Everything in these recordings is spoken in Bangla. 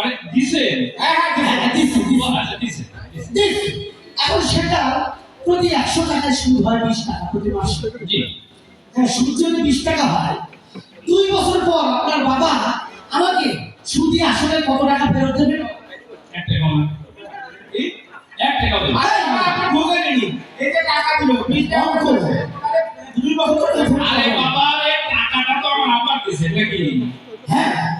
মানে দিছেন হ্যাঁ হ্যাঁ হ্যাঁ, আচ্ছা দিছেন দিছেন। দিচ্ছি। এখন সেটা প্রতি একশো টাকায় সুদ হয় বিশ টাকা প্রতি মাসে। হ্যাঁ সুদ যদি বিশ টাকা হয় দুই বছর পর আপনার বাবা আমাকে সুদি আসলে কত টাকা ফেরত দেবে? এক টাকা এক টাকা। এই যে টাকা দিল, বিশ টাকা দুই বছর আরে বাবা টাকাটা তো আমার আব্বার দিছে নাকি? হ্যাঁ।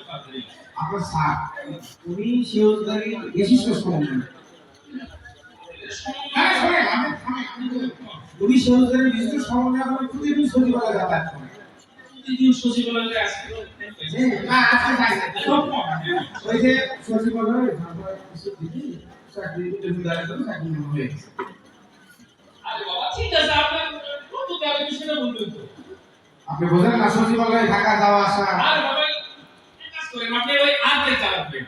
আপনার স্যার উনি শিওরদারি বিশিষ্ট সমন্বয়। উনি শিওরদারি বিশিষ্ট সমন্বয় করে প্রতিদিন সচিবালয়ে যাতায়াত করেন। প্রতিদিন সচিবালয়ে আসছে না, আজকে যাই ওই যে সচিবালয়ে তারপরে কিছু দিদি, চাকরি চাকরি হয়ে গেছে। আরে বাবা ঠিক আছে আপনার কত বিষয়টা বলবেন আপনি বোঝেন না সচিবালয়ে থাকা যাওয়া আসা আরে বাবা এক কাজ করেন আপনি ওই চালাবেন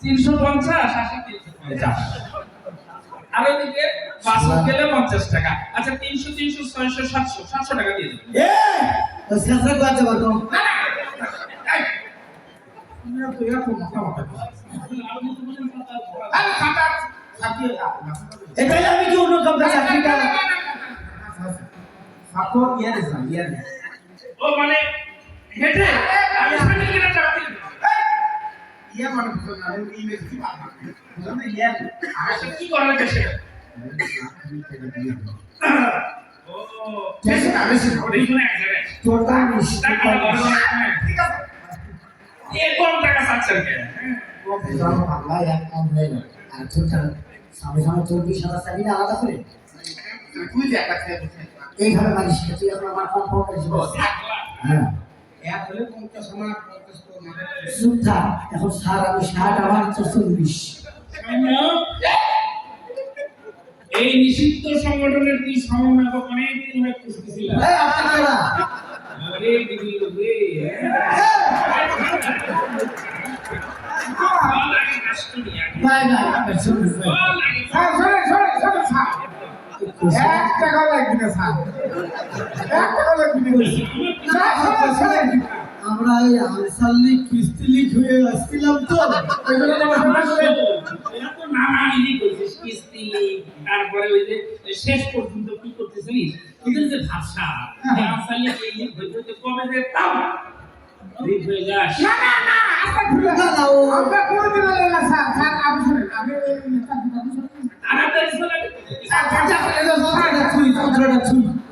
তিনশো পঞ্চাশ আশি তিনশো পঞ্চাশ আর ওইদিকে বাস গেলে পঞ্চাশ টাকা আচ্ছা তিনশো তিনশো ছয়শো সাতশো সাতশো টাকা দিয়ে দেবেন। এটাই আমি কি অন্য কাউকে চাকরিটা যান, ইয়ারে। ও মানে হেঁটে মানে বুঝলেন না, ইংরেজি কি পারব না। ইয়ারে। আচ্ছা কি করার ও বেশি না, বেশি না। ওটাই শুনে এক জায়গায়। তোরটা নিস টাকা ধরে ধরে, ঠিক আছে। এ কম টাকা চাচ্ছেন কে বাংলা এক কাম হয়ে। গেল আর তোরটা সামনে সামনে তোর হাজার চাকরি আলাদা করে তুই যে একটা এইভাবে মারিস তুই এখন আমার কম পাওয়া ও, লাখ। হ্যাঁ। এক হলে পঞ্চাশ আমার, পঞ্চাশ তো চুপ থাক এখন স্যার আমি ষাট আমার চল্লিশ এই নিষিদ্ধ সংগঠনের কি সমন্বয়ক অনেক দিন হয়ে? আরে দিদি রে বল আগে এক টাকাও লাগবে না, স্যার। এক টাকাও লাগবে না। স্যার, শোনেন, শোনেন। আমরা এই আনসার লীগ কিস্তি লীগ হয়ে আসছিলাম তো। কিস্তি, তারপরে ওই যে শেষ পর্যন্ত কি করতেছিলিস ওদের যে ভাষা যে আনসারলি এই যে হইতে হইতে কবে যে তাও ঠিক ওই